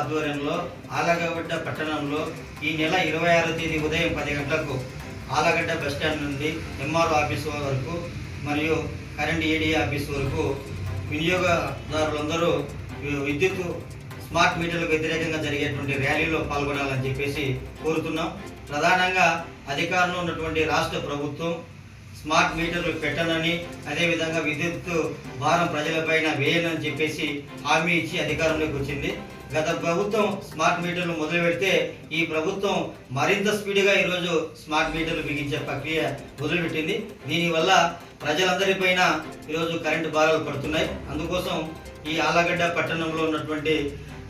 ఆధ్వర్యంలో ఆలగడ్డ పట్టణంలో ఈ నెల ఇరవై ఆరో తేదీ ఉదయం పది గంటలకు ఆలగడ్డ బస్టాండ్ నుండి ఎంఆర్ఓ ఆఫీస్ వరకు మరియు కరెంట్ ఏడీ ఆఫీస్ వరకు వినియోగదారులందరూ విద్యుత్ స్మార్ట్ మీటర్లకు వ్యతిరేకంగా జరిగేటువంటి ర్యాలీలో పాల్గొనాలని చెప్పేసి కోరుతున్నాం. ప్రధానంగా అధికారంలో ఉన్నటువంటి రాష్ట్ర ప్రభుత్వం స్మార్ట్ మీటర్లు పెట్టాలని అదేవిధంగా విద్యుత్ భారం ప్రజలపైన వేయనని చెప్పేసి హామీ ఇచ్చి అధికారంలోకి వచ్చింది. గత ప్రభుత్వం స్మార్ట్ మీటర్లు మొదలు పెడితే ఈ ప్రభుత్వం మరింత స్పీడ్గా ఈరోజు స్మార్ట్ మీటర్లు బిగించే ప్రక్రియ మొదలుపెట్టింది. దీనివల్ల ప్రజలందరిపైన ఈరోజు కరెంటు భారాలు పడుతున్నాయి. అందుకోసం ఈ ఆలగడ్డ పట్టణంలో ఉన్నటువంటి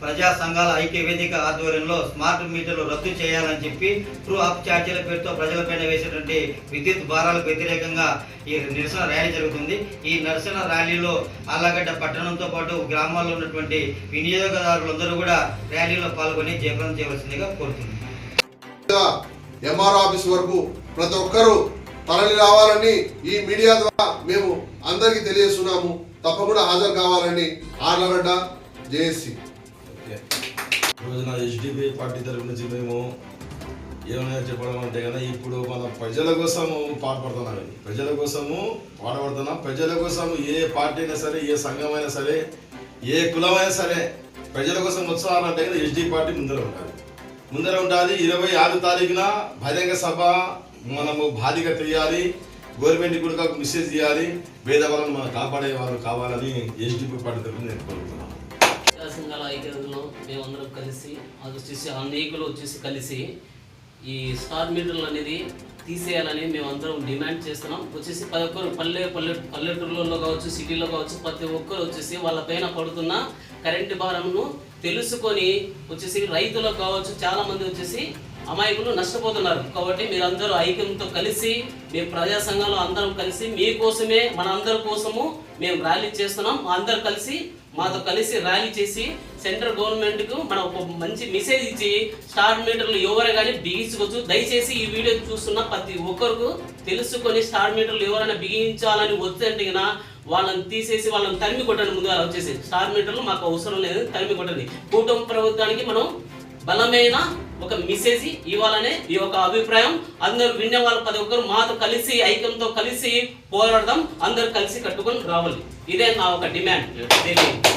ప్రజా సంఘాల ఐక్య వేదిక ఆధ్వర్యంలో స్మార్ట్ మీటర్లు రద్దు చేయాలని చెప్పి ట్రూ అప్ ఛార్జీల పేరుతో ప్రజలపైన వేసేటువంటి విద్యుత్ భారాలకు వ్యతిరేకంగా ఈ నిరసన ర్యాలీ జరుగుతుంది. ఈ నిరసన ర్యాలీలో ఆలగడ్డ పట్టణంతో పాటు గ్రామాల్లో ఉన్నటువంటి వినియోగదారులందరూ కూడా ర్యాలీలో పాల్గొని జయప్రదం చేయవలసిందిగా కోరుతుంది ఎంఆర్ ఆఫీస్ వరకు ప్రతి ఒక్కరూ తరలి రావాలని ఈ మీడియా ద్వారా మేము అందరికీ తెలియజేస్తున్నాము. తప్పకుండా హాజరు కావాలని ఆర్లగడ్డ జేఏసీ. రోజున హెచ్డిబి పార్టీ తరఫు నుంచి మేము ఏమైనా చెప్పడం అంటే కదా ఇప్పుడు మన ప్రజల కోసము పాటుపడుతున్నాం ప్రజల కోసము పాటుపడుతున్నాం ప్రజల కోసం ఏ పార్టీ అయినా సరే ఏ సంఘం అయినా సరే ఏ కులమైనా సరే ప్రజల కోసం ఉత్సాహాలంటే కదా హెచ్డి పార్టీ ముందర ఉంటుంది ముందర ఉంటుంది ఇరవై ఆరు తారీఖున బహిరంగ సభ మనము బాధ్యత తీయాలి. గవర్నమెంట్ కూడా ఒక మెసేజ్ చేయాలి పేదవాళ్ళని మనం కాపాడే వాళ్ళు కావాలని హెచ్డిపి పార్టీ తరఫున నేను కోరుతున్నాను. సంఘాల ఐక్యంలో మేమందరం కలిసి అది వచ్చేసి అనేకులు వచ్చేసి కలిసి ఈ స్టార్ మీటర్లు అనేది తీసేయాలని మేమందరం డిమాండ్ చేస్తున్నాం. వచ్చేసి ప్రతి ఒక్కరు పల్లె పల్లె పల్లెటూర్లలో కావచ్చు సిటీలో కావచ్చు ప్రతి ఒక్కరు వచ్చేసి వాళ్ళ పైన పడుతున్న కరెంటు భారంను తెలుసుకొని వచ్చేసి రైతులకు కావచ్చు చాలామంది వచ్చేసి అమాయకులు నష్టపోతున్నారు. కాబట్టి మీరందరూ ఐక్యంతో కలిసి మేము ప్రజా సంఘంలో అందరం కలిసి మీకోసమే మన అందరి కోసము మేము ర్యాలీ చేస్తున్నాం. అందరు కలిసి మాతో కలిసి ర్యాలీ చేసి సెంట్రల్ గవర్నమెంట్కు మన మనం ఒక మంచి మెసేజ్ ఇచ్చి స్టార్ మీటర్లు ఎవరు కానీ బిగించుకోవచ్చు. దయచేసి ఈ వీడియో చూస్తున్న ప్రతి ఒక్కరికి తెలుసుకొని స్టార్ మీటర్లు ఎవరైనా బిగించాలని వద్దంటే వాళ్ళని తీసేసి వాళ్ళని తరిమి కొట్టండి ముందుగా వచ్చేసి. స్టార్ మీటర్లు మాకు అవసరం లేదు తరిమి కొట్టండి. కూటమి ప్రభుత్వానికి మనం బలమైన ఒక మెసేజ్ ఇవ్వాలనే ఈ యొక్క అభిప్రాయం. అందరూ వినే వాళ్ళు ప్రతి ఒక్కరు మాతో కలిసి ఐక్యంతో కలిసి పోరాడదాం. అందరు కలిసి కట్టుకొని రావాలి. ఇదే నా ఒక డిమాండ్.